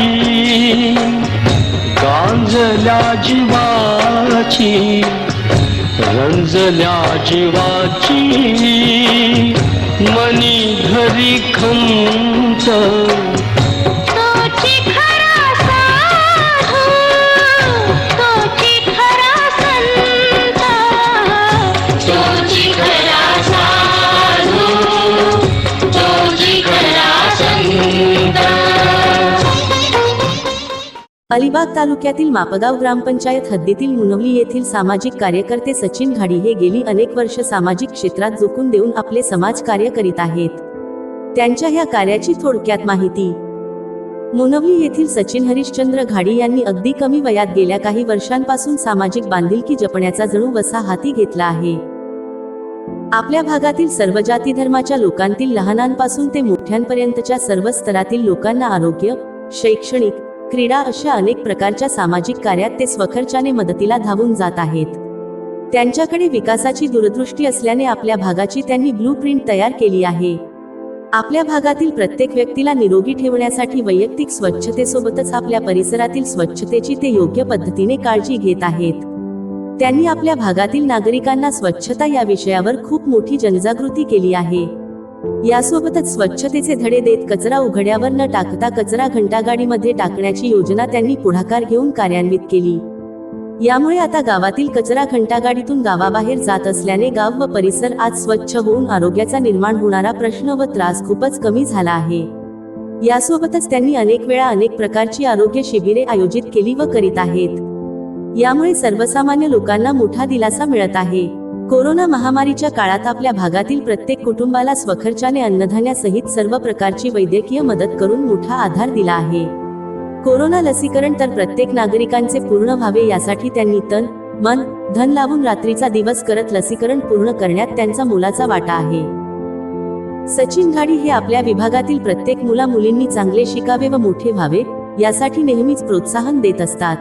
जीवाची गांजल्या जीवाची रंजल्या जीवाची मनी घरी खंत अलिबाग तालुक्यातील मापगाव ग्रामपंचायत हद्दीतील मुनवली येथील सामाजिक कार्यकर्ते सचिन घाडी हे गेली अनेक वर्ष सामाजिक क्षेत्रात झोकून देऊन आपले समाज कार्य करीत आहेत. त्यांच्या ह्या कार्याची थोडक्यात माहिती. मुनवली येथील सचिन हरिश्चंद्र घाडी यांनी अगदी कमी वयात गेल्या काही वर्षांपासून सामाजिक बांधिलकी जपण्याचा जणू वसा हाती घेतला आहे. आपल्या भागातील सर्व जाती धर्माच्या लोकांतील लहानांपासून ते मोठ्यांपर्यंतच्या सर्व स्तरातील लोकांना आरोग्य शैक्षणिक क्रीडा अशा अनेक प्रकारच्या सामाजिक कार्यात ते स्वखर्चाने मदतीला धावून जात आहेत. त्यांच्याकडे विकासाची दूरदृष्टी असल्याने आपल्या भागाची त्यांनी ब्लू प्रिंट तयार केली आहे. आपल्या भागातील प्रत्येक व्यक्तीला निरोगी ठेवण्यासाठी वैयक्तिक स्वच्छतेसोबतच आपल्या परिसरातील स्वच्छतेची ते योग्य पद्धतीने काळजी घेत आहेत. त्यांनी आपल्या भागातील नागरिकांना स्वच्छता या विषयावर खूप मोठी जनजागृती केली आहे. यासोबतच स्वच्छतेचे धडे देत कचरा उघड्यावर न टाकता कचरा घंटागाडीमध्ये टाकण्याची योजना त्यांनी पुढाकार घेऊन कार्यान्वित केली. यामुळे आता गावातील कचरा घंटागाडीतून गावाबाहेर जात असल्याने गाव व परिसर आज स्वच्छ होऊन आरोग्याचा निर्माण होणारा प्रश्न व त्रास खूपच कमी झाला आहे. यासोबतच त्यांनी अनेक वेळा अनेक प्रकारची आरोग्य शिबिरे आयोजित केली व करीत आहेत. यामुळे सर्वसामान्य लोकांना मोठा दिलासा मिळत आहे. कोरोना महामारीच्या काळात आपल्या भागातील प्रत्येक कुटुंबाला स्वखर्चाने अन्नधान्यासहित सर्व प्रकारची वैद्यकीय मदत करून मोठा आधार दिला आहे. कोरोना लसीकरण तर प्रत्येक नागरिकांचे पूर्ण व्हावे यासाठी त्यांनी तन मन धन लावून रात्रीचा दिवस करत लसीकरण पूर्ण करण्यात त्यांचा मोलाचा वाटा आहे. सचिन घाडी हे आपल्या विभागातील प्रत्येक मुला मुलींनी चांगले शिकावे व मोठे व्हावे यासाठी नेहमीच प्रोत्साहन देत असतात.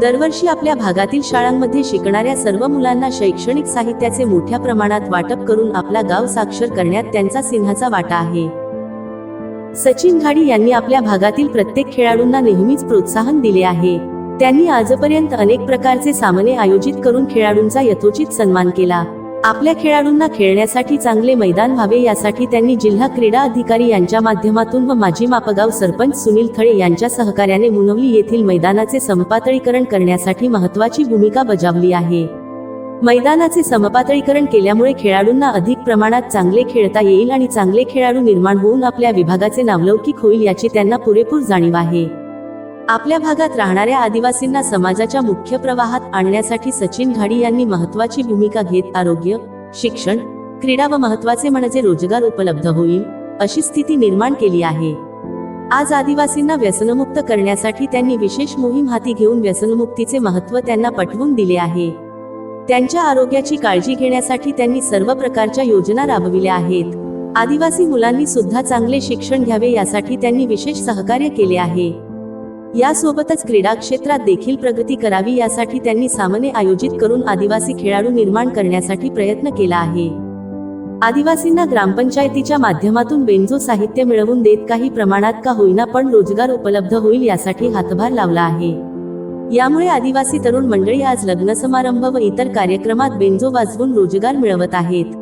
दरवर्षी आपल्या भागातील शाळांमध्ये शिकणाऱ्या सर्व मुलांना शैक्षणिक साहित्याचे मोठ्या प्रमाणात वाटप करून आपला गाव साक्षर करण्यात त्यांचा सिंहाचा वाटा आहे. सचिन घाडी यांनी आपल्या भागातील प्रत्येक खेळाडूंना नेहमीच प्रोत्साहन दिले आहे. त्यांनी आजपर्यंत अनेक प्रकारचे सामने आयोजित करून खेळाडूंचा यथोचित सन्मान केला. आपल्या खेळाडूंना खेळण्यासाठी चांगले मैदान व्हावे यासाठी त्यांनी जिल्हा क्रीडा अधिकारी यांच्या माध्यमातून व माजी मापगाव सरपंच सुनील थळे यांच्या सहकार्याने मुनवली येथील मैदानाचे समपातळीकरण करण्यासाठी महत्वाची भूमिका बजावली आहे. मैदानाचे समपातळीकरण केल्यामुळे खेळाडूंना अधिक प्रमाणात चांगले खेळता येईल आणि चांगले खेळाडू निर्माण होऊन आपल्या विभागाचे नावलौकिक होईल याची त्यांना पुरेपूर जाणीव आहे. आपल्या भागात राहणाऱ्या आदिवासींना समाजाच्या मुख्य प्रवाहात आणण्यासाठी सचिन घाडी यांनी महत्वाची भूमिका घेत आरोग्य शिक्षण क्रीडा व महत्त्वाचे म्हणजे रोजगार उपलब्ध होईल अशी स्थिती निर्माण केली आहे. आज आदिवासींना व्यसनमुक्त करण्यासाठी त्यांनी विशेष मोहीम हाती घेऊन व्यसनमुक्तीचे महत्त्व त्यांना पटवून दिले आहे. त्यांच्या आरोग्याची काळजी घेण्यासाठी त्यांनी सर्व प्रकारच्या योजना राबविल्या आहेत. आदिवासी मुलांनी सुद्धा चांगले शिक्षण घ्यावे यासाठी त्यांनी विशेष सहकार्य केले आहे. यासोबतच क्रीडा क्षेत्रात देखील प्रगती करावी यासाठी त्यांनी सामने आयोजित करून आदिवासी खेळाडू निर्माण करण्यासाठी प्रयत्न केला आहे. आदिवासींना ग्रामपंचायतीच्या माध्यमातून बेंजो साहित्य मिळवून देत काही प्रमाणात का होईना पण रोजगार उपलब्ध होईल यासाठी हातभार लावला आहे. यामुळे आदिवासी तरुण मंडळी आज लग्न समारंभ व इतर कार्यक्रमात बेंजो वाजवून रोजगार मिळवत आहेत.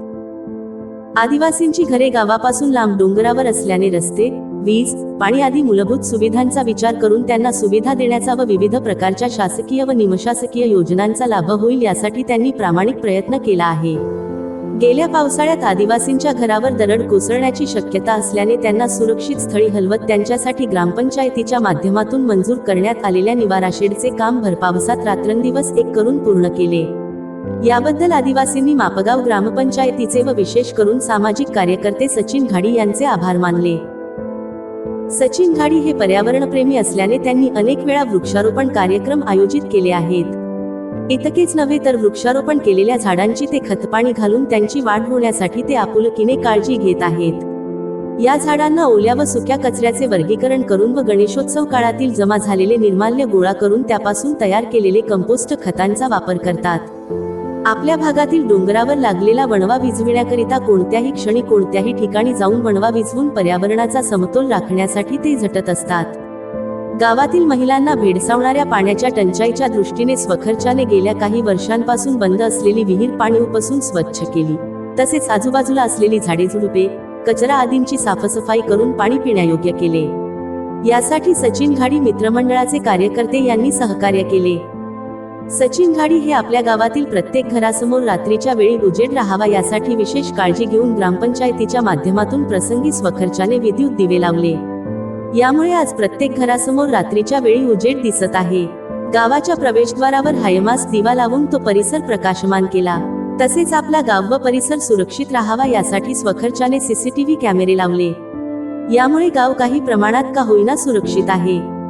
आदिवासींची घरे गावापासून लांब डोंगरावर असल्याने रस्ते वीज पाणी आदी मूलभूत सुविधांचा विचार करून त्यांना सुविधा देण्याचा व विविध प्रकारच्या शासकीय व निमशासकीय योजनांचा लाभ होईल यासाठी त्यांनी प्रामाणिक प्रयत्न केला आहे. गेल्या पावसाळ्यात आदिवासींच्या घरावर दरड कोसळण्याची शक्यता असल्याने त्यांना सुरक्षित स्थळी हलवत त्यांच्यासाठी ग्रामपंचायतीच्या माध्यमातून मंजूर करण्यात आलेल्या निवारा शेडचे काम भरपावसात रात्रंदिवस एक करून पूर्ण केले. याबद्दल आदिवासींनी मापगाव ग्रामपंचायतीचे व विशेष करून सामाजिक कार्यकर्ते सचिन घाडी यांचे आभार मानले. सचिन घाडी हे पर्यावरणप्रेमी असल्याने त्यांनी अनेक वेळा वृक्षारोपण कार्यक्रम आयोजित केले आहेत. इतकेच नव्हे तर वृक्षारोपण केलेल्या झाडांची ते खतपाणी घालून त्यांची वाढ होण्यासाठी ते आपुलकीने काळजी घेत आहेत. या झाडांना ओल्या व सुक्या कचऱ्याचे वर्गीकरण करून व गणेशोत्सव काळातील जमा झालेले निर्माल्य गोळा करून त्यापासून तयार केलेले कंपोस्ट खतांचा वापर करतात. आपल्या भागातील डोंगरावर लागलेला वणवा विजविण्याकरिता कोणत्याही क्षणी कोणत्याही ठिकाणी जाऊन वणवा विजवून पर्यावरणाचा समतोल राखण्यासाठी ते झटत असतात. गावातील महिलांना भेडसावणाऱ्या पाण्याच्या टंचाईच्या दृष्टीने स्वखर्चाने गेल्या काही वर्षांपासून बंद असलेली विहीर पाणी उपसून स्वच्छ केली. तसेच आजूबाजूला असलेली झाडे झुडुपे कचरा आदींची साफसफाई करून पाणी पिण्यायोग्य केले. यासाठी सचिन घाडी मित्रमंडळाचे कार्यकर्ते यांनी सहकार्य केले. सचिन घाडी हे आपल्या गावातील प्रत्येक घरासमोर रात्रीच्या वेळी उजेड राहावा यासाठी विशेष काळजी घेऊन ग्रामपंचायतीच्या माध्यमातून प्रसंगी स्वखर्चाने विद्युत दिवे लावले. यामुळे आज प्रत्येक घरासमोर रात्रीच्या वेळी उजेड दिसत आहे. गावाच्या प्रवेशद्वारावर हायमास दिवा लावून तो परिसर प्रकाशमान केला. तसेच आपला गाव व परिसर सुरक्षित राहावा यासाठी स्वखर्चाने सीसीटीव्ही कॅमेरे लावले. यामुळे गाव काही प्रमाणात का होईना सुरक्षित आहे.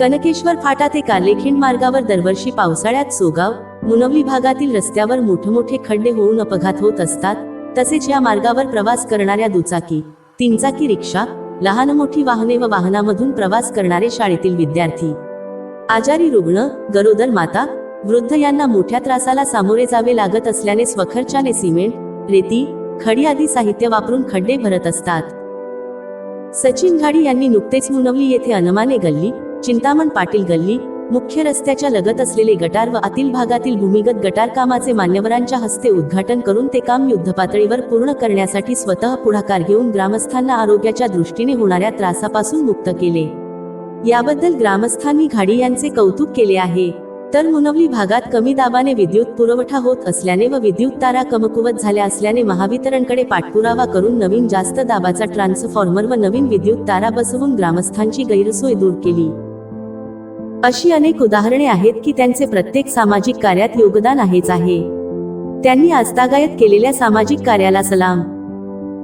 कनकेश्वर फाटा ते कार्लेखिंड मार्गावर दरवर्षी पावसाळ्यात सोगाव मुनवली भागातील रस्त्यावर मोठमोठे खड्डे होऊन अपघात होत असतात तसेच या मार्गावर प्रवास करणाऱ्या दुचाकी तीनचाकी रिक्षा लहान मोठी वाहने व वाहनामधून प्रवास करणारे शाळेतील विद्यार्थी. आजारी रुग्ण गरोदर माता वृद्ध यांना मोठ्या त्रासाला सामोरे जावे लागत असल्याने स्वखर्चाने सिमेंट रेती खडी आदी साहित्य वापरून खड्डे भरत असतात. सचिन घाडी यांनी नुकतेच मुनवली येथे अनमाने गल्ली चिंतामण पाटील गल्ली मुख्य रस्त्याच्या लगत असलेले गटार व आतील भागातील भूमिगत गटार कामाचे मान्यवरांच्या हस्ते उद्घाटन करून ते काम युद्धपातळीवर पूर्ण करण्यासाठी स्वतः पुढाकार घेऊन ग्रामस्थांना आरोग्याच्या दृष्टीने होणाऱ्या त्रासापासून मुक्त केले. याबद्दल ग्रामस्थांनी घाडी यांचे कौतुक केले आहे. तर मुनवली भागात कमी दाबाने विद्युत पुरवठा होत असल्याने व विद्युत तारा कमकुवत झाल्या असल्याने महावितरणकडे पाठपुरावा करून नवीन जास्त दाबाचा ट्रान्सफॉर्मर व नवीन विद्युत तारा बसवून ग्रामस्थांची गैरसोय दूर केली. अशी अनेक उदाहरणे आहेत की त्यांचे प्रत्येक सामाजिक कार्यात योगदान आहेच आहे. त्यांनी आजतागायत केलेल्या सामाजिक कार्याला सलाम.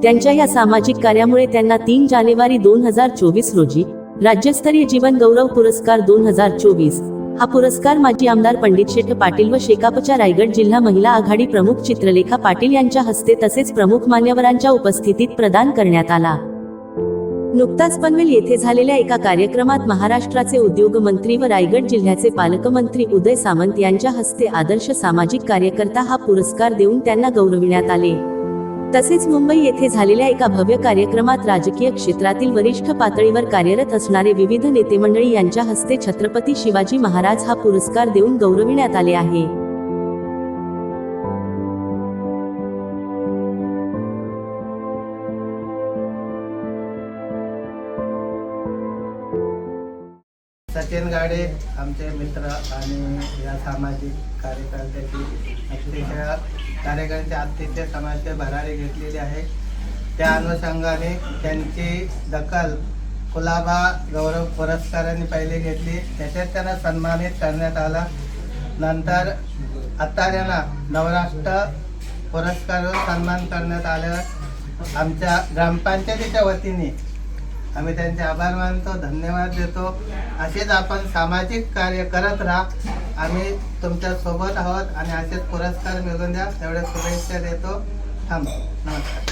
त्यांच्या या सामाजिक कार्यामुळे त्यांना तीन जानेवारी दोन हजार चोवीस रोजी राज्यस्तरीय जीवन गौरव पुरस्कार दोन हजार चोवीस. हा पुरस्कार माजी आमदार पंडित शेठ पाटील व शेकापच्या रायगड जिल्हा महिला आघाडी प्रमुख चित्रलेखा पाटील यांच्या हस्ते तसेच प्रमुख मान्यवरांच्या उपस्थितीत प्रदान करण्यात आला. नुकताच पनवेल येथे झालेल्या एका कार्यक्रमात महाराष्ट्राचे उद्योग मंत्री व रायगड जिल्ह्याचे पालकमंत्री उदय सामंत यांच्या हस्ते आदर्श सामाजिक कार्यकर्ता हा पुरस्कार देऊन त्यांना गौरविण्यात आले. तसेच मुंबई येथे झालेल्या एका भव्य कार्यक्रमात राजकीय क्षेत्रातील वरिष्ठ पातळीवर कार्यरत असणारे विविध नेते मंडळी यांच्या हस्ते छत्रपती शिवाजी महाराज हा पुरस्कार देऊन गौरविण्यात आले आहे. सचिन आमचे मित्र आणि या सामाजिक कार्यकर्त्याची अतिशय कार्यकर्ते अतिशय समाजचे भरारी घेतलेली आहे त्या अनुषंगाने त्यांची दखल कुलाबा गौरव पुरस्काराने पहिले घेतली. त्याच्यात त्यांना सन्मानित करण्यात आला. नंतर आता त्यांना नवराष्ट्र पुरस्कार सन्मान करण्यात आल्यावर आमच्या ग्रामपंचायतीच्या वतीने आम्ही त्यांचे आभार मानतो धन्यवाद देतो. असेच आपण सामाजिक कार्य करत राहा. आम्ही तुमच्यासोबत आहोत आणि असेच पुरस्कार मिळवून द्या. तेवढ्या शुभेच्छा देतो. थांबतो नमस्कार.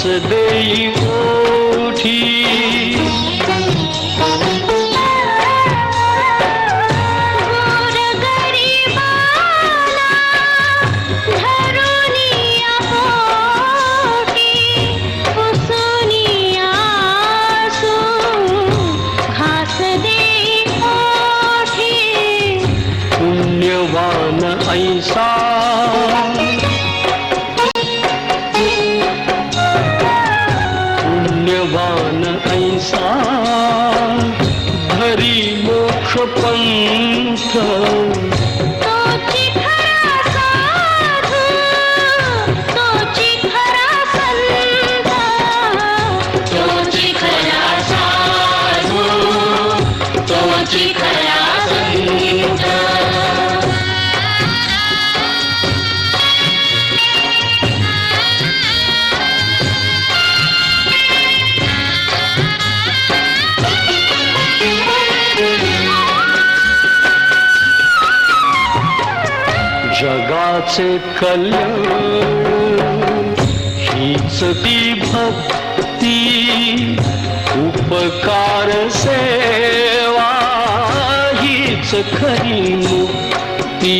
से दे जगाचे कल्याण हीच ती भक्ती उपकार सेवा हीच खरी मुक्ती.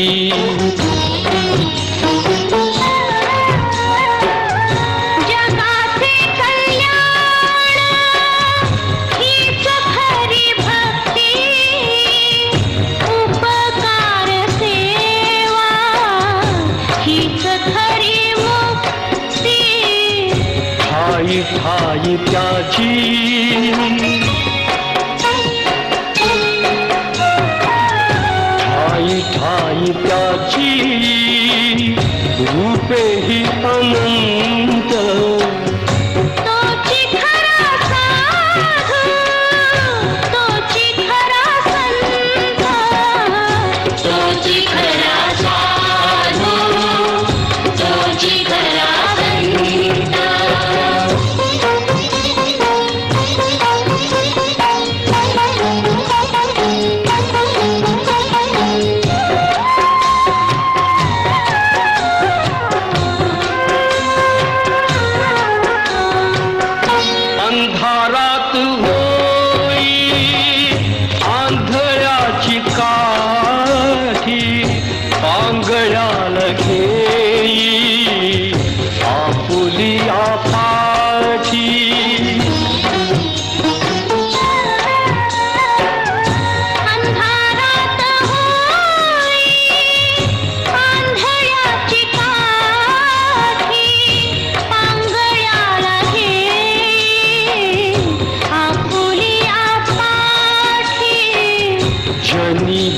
खरी मुक्ती. ठाई ठाई त्याची. ठाई ठाई त्याची. रूपे ही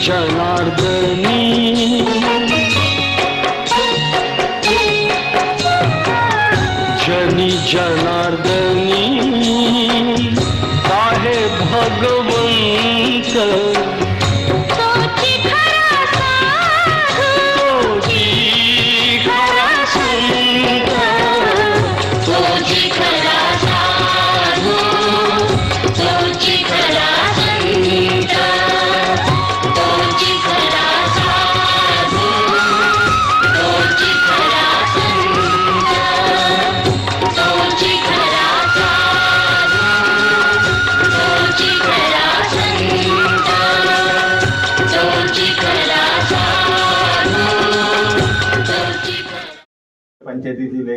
Şarlardan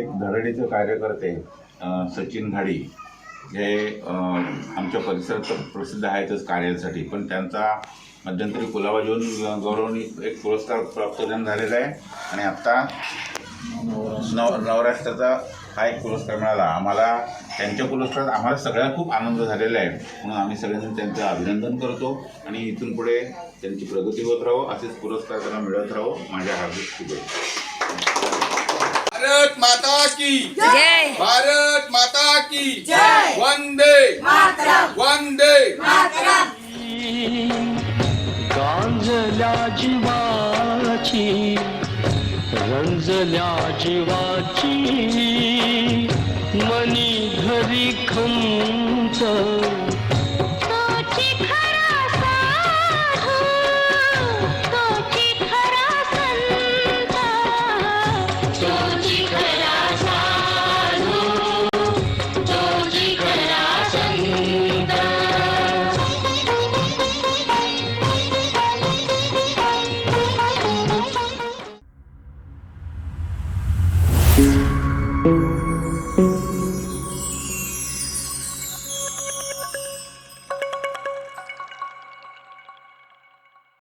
एक धरणीचे कार्यकर्ते सचिन घाडी हे आमच्या परिसरात तर प्रसिद्ध आहेतच कार्यासाठी. पण त्यांचा मध्यंतरी कुलाबा घेऊन गौरवणी एक पुरस्कार प्राप्त त्यांना झालेला आहे. आणि आत्ता नव नवराष्ट्राचा हा एक पुरस्कार मिळाला. आम्हाला त्यांच्या पुरस्कारात आम्हाला सगळ्यांना खूप आनंद झालेला आहे. म्हणून आम्ही सगळेजण त्यांचं अभिनंदन करतो आणि इथून पुढे त्यांची प्रगती होत राहो असेच पुरस्कार त्यांना मिळत राहो. माझ्या हार्दिक शुभेच्छा. भारत माता की। जय। भारत माता की। जय। वंदे। वंदे। गांजल्या जीवाची रंजल्या जीवाची